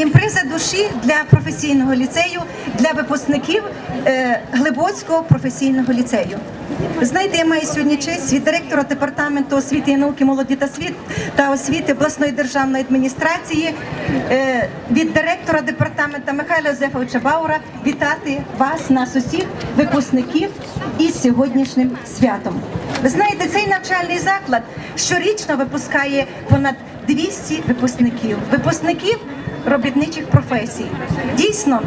Імпреза душі для професійного ліцею для випускників е, Глибоцького професійного ліцею. Знаєте, я маю сьогодні честь від директора департаменту освіти і науки, молоді та світ та освіти обласної державної адміністрації, е, від директора департаменту Михайла Йозефовича Баура вітати вас, нас усіх, випускників із сьогоднішнім святом. Ви знаєте, цей навчальний заклад щорічно випускає понад 200 випускників. Випускників робітничих професій. Дійсно,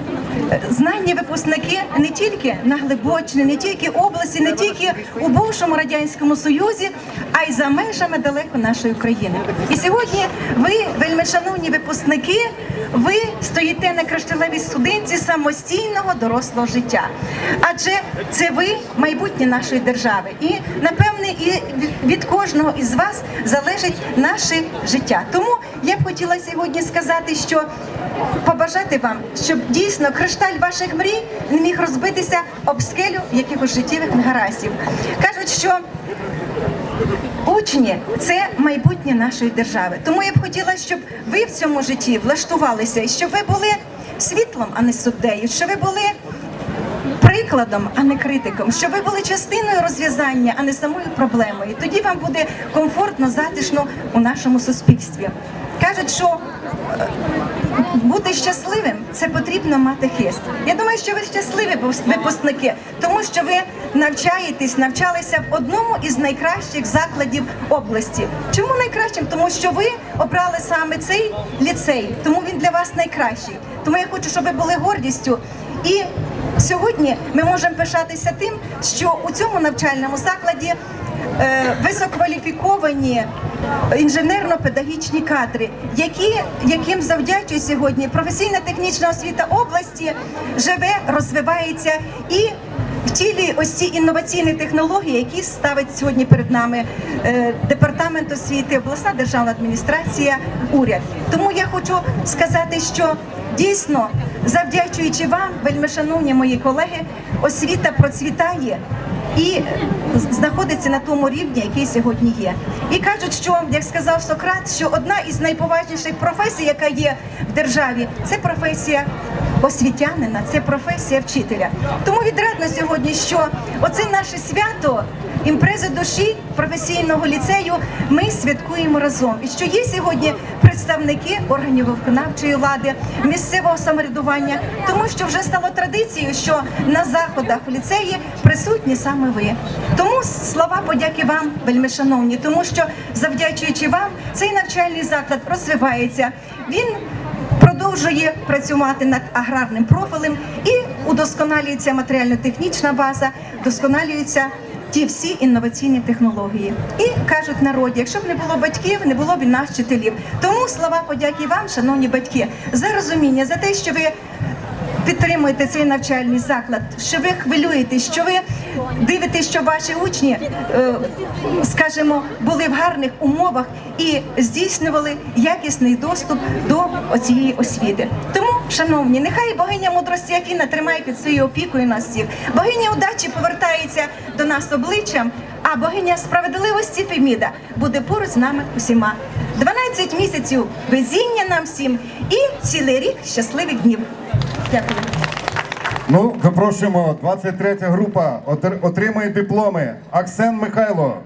е, знання випускники не тільки на Глибочині, не тільки області, не тільки у бувшому радянському союзі, а й за межами далеко нашої країни. І сьогодні ви, вельми шановні випускники, ви стоїте на кришталевій судинці самостійного дорослого життя. Адже це ви майбутнє нашої держави. І напевне, і від кожного із вас залежить наше життя. Тому я б хотіла сьогодні сказати, що побажати вам, щоб дійсно кришталь ваших мрій не міг розбитися об скелю якихось життєвих негараздів. Кажуть, що Учні це майбутнє нашої держави. Тому я б хотіла, щоб ви в цьому житті влаштувалися, і щоб ви були світлом, а не суддею, щоб ви були прикладом, а не критиком, щоб ви були частиною розв'язання, а не самою проблемою. Тоді вам буде комфортно, затишно у нашому суспільстві. Кажуть, що е, бути щасливим це потрібно мати хист. Я думаю, що ви щасливі випускники, тому що ви навчаєтесь, навчалися в одному із найкращих закладів області. Чому найкращим? Тому що ви обрали саме цей ліцей, тому він для вас найкращий. Тому я хочу, щоб ви були гордістю. І сьогодні ми можемо пишатися тим, що у цьому навчальному закладі е, висококваліфіковані інженерно-педагогічні кадри, які, яким завдячує сьогодні професійна технічна освіта області живе, розвивається і втілює ось ці інноваційні технології, які ставить сьогодні перед нами е, департамент освіти, обласна державна адміністрація, уряд. Тому я хочу сказати, що дійсно, завдячуючи вам, вельми шановні мої колеги, освіта процвітає і знаходиться на тому рівні, який сьогодні є. І кажуть, що як сказав Сократ, що одна із найповажніших професій, яка є в державі, це професія освітянина, це професія вчителя. Тому відрадно сьогодні, що оце наше свято. Імпрези душі професійного ліцею ми святкуємо разом. І що є сьогодні представники органів виконавчої влади, місцевого самоврядування, тому що вже стало традицією, що на заходах в ліцеї присутні саме ви. Тому слова подяки вам, вельми шановні, тому що завдячуючи вам, цей навчальний заклад розвивається. Він продовжує працювати над аграрним профілем і удосконалюється матеріально-технічна база, вдосконалюються ті всі інноваційні технології. І кажуть народі, якщо б не було батьків, не було б і нас вчителів. Тому слова подяки вам, шановні батьки, за розуміння, за те, що ви. Підтримуєте цей навчальний заклад, що ви хвилюєтесь, що ви дивитесь, що ваші учні, е, скажімо, були в гарних умовах і здійснювали якісний доступ до цієї освіти. Тому, шановні, нехай богиня мудрості Афіна тримає під своєю опікою нас всіх. Богиня удачі повертається до нас обличчям, а богиня справедливості Феміда буде поруч з нами усіма. 12 місяців везіння нам всім і цілий рік щасливих днів. Дякую. Ну, запрошуємо, 23 група отр- отримує дипломи. Аксен Михайло.